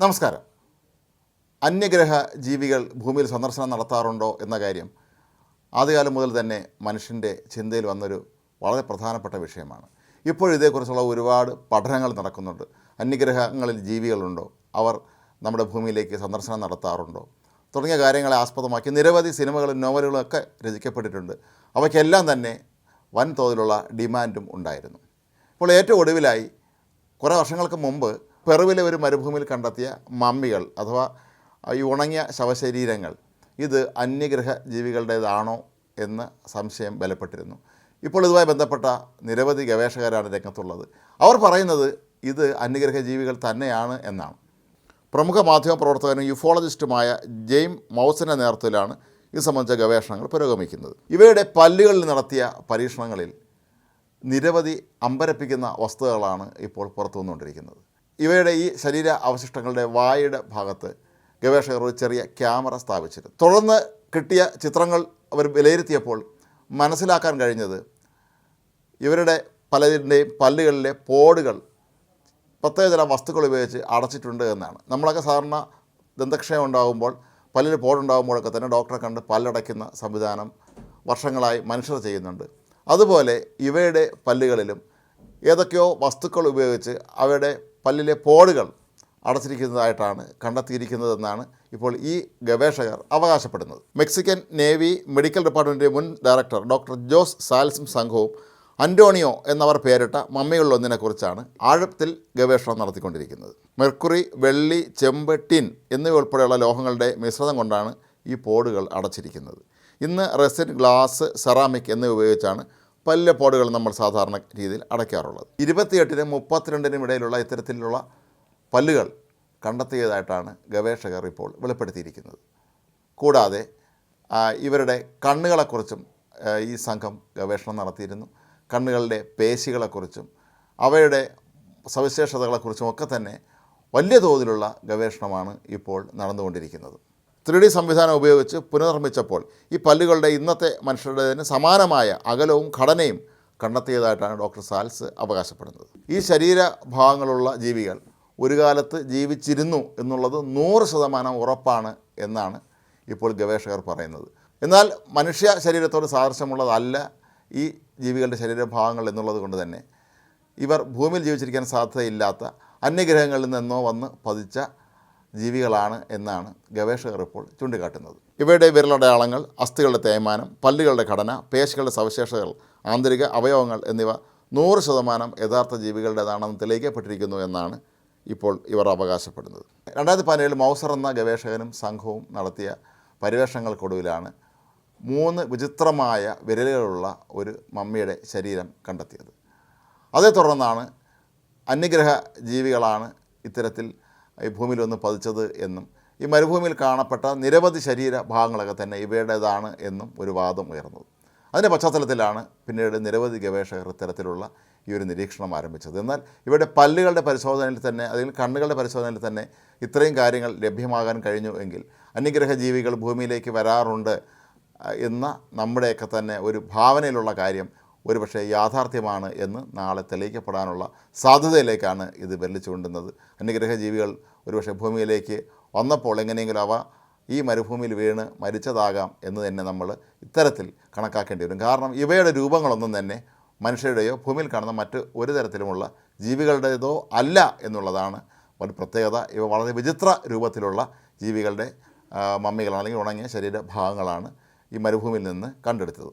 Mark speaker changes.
Speaker 1: നമസ്കാരം. അന്യഗ്രഹ ജീവികൾ ഭൂമിയിൽ സന്ദർശനം നടത്താറുണ്ടോ എന്ന കാര്യം ആദ്യകാലം മുതൽ തന്നെ മനുഷ്യന്റെ ചിന്തയിൽ വന്നൊരു വളരെ പ്രധാനപ്പെട്ട വിഷയമാണ്. ഇപ്പോൾ ഇതേക്കുറിച്ചുള്ള ഒരുപാട് പഠനങ്ങൾ നടക്കുന്നുണ്ട്. അന്യഗ്രഹങ്ങളിൽ ജീവികളുണ്ടോ? അവർ നമ്മുടെ ഭൂമിയിലേക്ക് സന്ദർശനം നടത്താറുണ്ടോ? തുടങ്ങിയ കാര്യങ്ങളെ ആസ്പദമാക്കി നിരവധി സിനിമകളും നോവലുകളും ഒക്കെ രചിക്കപ്പെട്ടിട്ടുണ്ട്. അവയ്ക്കെല്ലാം തന്നെ വൻതോതിലുള്ള ഡിമാൻഡും ഉണ്ടായിരുന്നു. ഇപ്പോൾ ഏറ്റവും ഒടുവിലായി കുറേ വർഷങ്ങൾക്ക് മുമ്പ് പെറുവിലെ ഒരു മരുഭൂമിയിൽ കണ്ടെത്തിയ മമ്മികൾ അഥവാ ഈ ഉണങ്ങിയ ശവശരീരങ്ങൾ ഇത് അന്യഗ്രഹ ജീവികളുടേതാണോ എന്ന് സംശയം ബലപ്പെട്ടിരുന്നു. ഇപ്പോൾ ഇതുമായി ബന്ധപ്പെട്ട നിരവധി ഗവേഷകരാണ് രംഗത്തുള്ളത്. അവർ പറയുന്നത് ഇത് അന്യഗ്രഹ ജീവികൾ തന്നെയാണ് എന്നാണ്. പ്രമുഖ മാധ്യമ പ്രവർത്തകനും യുഫോളജിസ്റ്റുമായ ജെയിം മൗസിന്റെ നേതൃത്വത്തിലാണ് ഇത് സംബന്ധിച്ച ഗവേഷണങ്ങൾ പുരോഗമിക്കുന്നത്. ഇവയുടെ പല്ലുകളിൽ നടത്തിയ പരീക്ഷണങ്ങളിൽ നിരവധി അമ്പരപ്പിക്കുന്ന വസ്തുതകളാണ് ഇപ്പോൾ പുറത്തു വന്നുകൊണ്ടിരിക്കുന്നത് ഇവയുടെ ഈ ശരീര അവശിഷ്ടങ്ങളുടെ വായുടെ ഭാഗത്ത് ഗവേഷകർ ഒരു ചെറിയ ക്യാമറ സ്ഥാപിച്ചിരുന്നു. തുടർന്ന് കിട്ടിയ ചിത്രങ്ങൾ അവർ വിലയിരുത്തിയപ്പോൾ മനസ്സിലാക്കാൻ കഴിഞ്ഞത് ഇവരുടെ പലതിന്റെയും പല്ലുകളിലെ പോടുകൾ പ്രത്യേക ചില വസ്തുക്കൾ ഉപയോഗിച്ച് അടച്ചിട്ടുണ്ട് എന്നാണ്. നമ്മളൊക്കെ സാധാരണ ദന്തക്ഷയം ഉണ്ടാകുമ്പോൾ പല്ലിൽ പോടുണ്ടാകുമ്പോഴൊക്കെ തന്നെ ഡോക്ടറെ കണ്ട് പല്ലടയ്ക്കുന്ന സംവിധാനം വർഷങ്ങളായി മനുഷ്യർ ചെയ്യുന്നുണ്ട്. അതുപോലെ ഇവയുടെ പല്ലുകളിലും ഏതൊക്കെയോ വസ്തുക്കൾ ഉപയോഗിച്ച് അവയുടെ പല്ലിലെ പോടുകൾ അടച്ചിരിക്കുന്നതായിട്ടാണ് കണ്ടെത്തിയിരിക്കുന്നതെന്നാണ് ഇപ്പോൾ ഈ ഗവേഷകർ അവകാശപ്പെടുന്നത്. മെക്സിക്കൻ നേവി മെഡിക്കൽ ഡിപ്പാർട്ട്മെന്റിന്റെ മുൻ ഡയറക്ടർ ഡോക്ടർ ജോസ് സാൽസും സംഘവും അന്റോണിയോ എന്നവർ പേരിട്ട മമ്മികളിലൊന്നിനെക്കുറിച്ചാണ് ആഴത്തിൽ ഗവേഷണം നടത്തിക്കൊണ്ടിരിക്കുന്നത്. മെർക്കുറി വെള്ളി ചെമ്പ് ടിൻ എന്നിവ ഉൾപ്പെടെയുള്ള ലോഹങ്ങളുടെ മിശ്രിതം കൊണ്ടാണ് ഈ പോടുകൾ അടച്ചിരിക്കുന്നത്. ഇന്ന് റെസിൻ ഗ്ലാസ് സെറാമിക് എന്നിവ ഉപയോഗിച്ചാണ് പല്ല് പോടുകൾ നമ്മൾ സാധാരണ രീതിയിൽ അടയ്ക്കാറുള്ളത്. ഇരുപത്തിയെട്ടിനും മുപ്പത്തിരണ്ടിനും ഇടയിലുള്ള ഇത്തരത്തിലുള്ള പല്ലുകൾ കണ്ടെത്തിയതായിട്ടാണ് ഗവേഷകർ ഇപ്പോൾ വെളിപ്പെടുത്തിയിരിക്കുന്നത്. കൂടാതെ ഇവരുടെ കണ്ണുകളെക്കുറിച്ചും ഈ സംഘം ഗവേഷണം നടത്തിയിരുന്നു. കണ്ണുകളുടെ പേശികളെക്കുറിച്ചും അവയുടെ സവിശേഷതകളെക്കുറിച്ചും ഒക്കെ തന്നെ വലിയ തോതിലുള്ള ഗവേഷണമാണ് ഇപ്പോൾ നടന്നുകൊണ്ടിരിക്കുന്നത്. ത്രീ ഡി സംവിധാനം ഉപയോഗിച്ച് പുനർനിർമ്മിച്ചപ്പോൾ ഈ പല്ലുകളുടെ ഇന്നത്തെ മനുഷ്യരുടേതിന് സമാനമായ അകലവും ഘടനയും കണ്ടെത്തിയതായിട്ടാണ് ഡോക്ടർ സാൽസ് അവകാശപ്പെടുന്നത്. ഈ ശരീരഭാഗങ്ങളുള്ള ജീവികൾ ഒരു കാലത്ത് ജീവിച്ചിരുന്നു എന്നുള്ളത് നൂറ് ശതമാനം ഉറപ്പാണ് എന്നാണ് ഇപ്പോൾ ഗവേഷകർ പറയുന്നത്. എന്നാൽ മനുഷ്യ ശരീരത്തോട് സാദൃശ്യമുള്ളതല്ല ഈ ജീവികളുടെ ശരീരഭാഗങ്ങൾ എന്നുള്ളത് കൊണ്ട് തന്നെ. ഇവർ ഭൂമിയിൽ ജീവിച്ചിരിക്കാൻ സാധ്യതയില്ലാത്ത അന്യഗ്രഹങ്ങളിൽ നിന്നോ വന്ന് പതിച്ച ജീവികളാണ് എന്നാണ് ഗവേഷകർ ഇപ്പോൾ ചൂണ്ടിക്കാട്ടുന്നത്. ഇവയുടെ വിരലടയാളങ്ങൾ അസ്ഥികളുടെ തേയ്മാനം പല്ലുകളുടെ ഘടന പേശികളുടെ സവിശേഷതകൾ ആന്തരിക അവയവങ്ങൾ എന്നിവ നൂറ് ശതമാനം യഥാർത്ഥ ജീവികളുടേതാണെന്ന് തെളിയിക്കപ്പെട്ടിരിക്കുന്നു എന്നാണ് ഇപ്പോൾ ഇവർ അവകാശപ്പെടുന്നത്. രണ്ടായിരത്തി പതിനേഴിൽ മൗസർ എന്ന ഗവേഷകനും സംഘവും നടത്തിയ പരിവേഷങ്ങൾക്കൊടുവിലാണ് മൂന്ന് വിചിത്രമായ വിരലുകളുള്ള ഒരു മമ്മിയുടെ ശരീരം കണ്ടെത്തിയത്. അതേ തുടർന്നാണ് അന്യഗ്രഹ ജീവികളാണ് ഇത്തരത്തിൽ ഈ ഭൂമിയിൽ വന്ന് പതിച്ചത് എന്നും ഈ മരുഭൂമിയിൽ കാണപ്പെട്ട നിരവധി ശരീര ഭാഗങ്ങളൊക്കെ തന്നെ ഇവയുടേതാണ് എന്നും ഒരു വാദം ഉയർന്നത്. അതിന്റെ പശ്ചാത്തലത്തിലാണ് പിന്നീട് നിരവധി ഗവേഷകർ ഇത്തരത്തിലുള്ള ഈ ഒരു നിരീക്ഷണം ആരംഭിച്ചത്. എന്നാൽ ഇവരുടെ പല്ലുകളുടെ പരിശോധനയിൽ തന്നെ അല്ലെങ്കിൽ കണ്ണുകളുടെ പരിശോധനയിൽ തന്നെ ഇത്രയും കാര്യങ്ങൾ ലഭ്യമാകാൻ കഴിഞ്ഞു എങ്കിൽ അന്യഗ്രഹ ജീവികൾ ഭൂമിയിലേക്ക് വരാറുണ്ട് എന്ന നമ്മുടെയൊക്കെ തന്നെ ഒരു ഭാവനയിലുള്ള കാര്യം ഒരുപക്ഷെ യാഥാർത്ഥ്യമാണ് എന്ന് നാളെ തെളിയിക്കപ്പെടാനുള്ള സാധ്യതയിലേക്കാണ് ഇത് വെല്ലിച്ചു കൊണ്ടുന്നത് അന്യഗ്രഹ ജീവികൾ ഒരുപക്ഷെ ഭൂമിയിലേക്ക് വന്നപ്പോൾ എങ്ങനെയെങ്കിലും അവ ഈ മരുഭൂമിയിൽ വീണ് മരിച്ചതാകാം എന്ന് തന്നെ നമ്മൾ ഇത്തരത്തിൽ കണക്കാക്കേണ്ടി വരും. കാരണം ഇവയുടെ രൂപങ്ങളൊന്നും തന്നെ മനുഷ്യരുടെയോ ഭൂമിയിൽ കാണുന്ന മറ്റ് ഒരു തരത്തിലുമുള്ള ജീവികളുടേതോ അല്ല എന്നുള്ളതാണ് ഒരു പ്രത്യേകത. ഇവ വളരെ വിചിത്ര രൂപത്തിലുള്ള ജീവികളുടെ മമ്മികളാണ് അല്ലെങ്കിൽ ഉണങ്ങിയ ശരീരഭാഗങ്ങളാണ് ഈ മരുഭൂമിയിൽ നിന്ന് കണ്ടെടുത്തത്.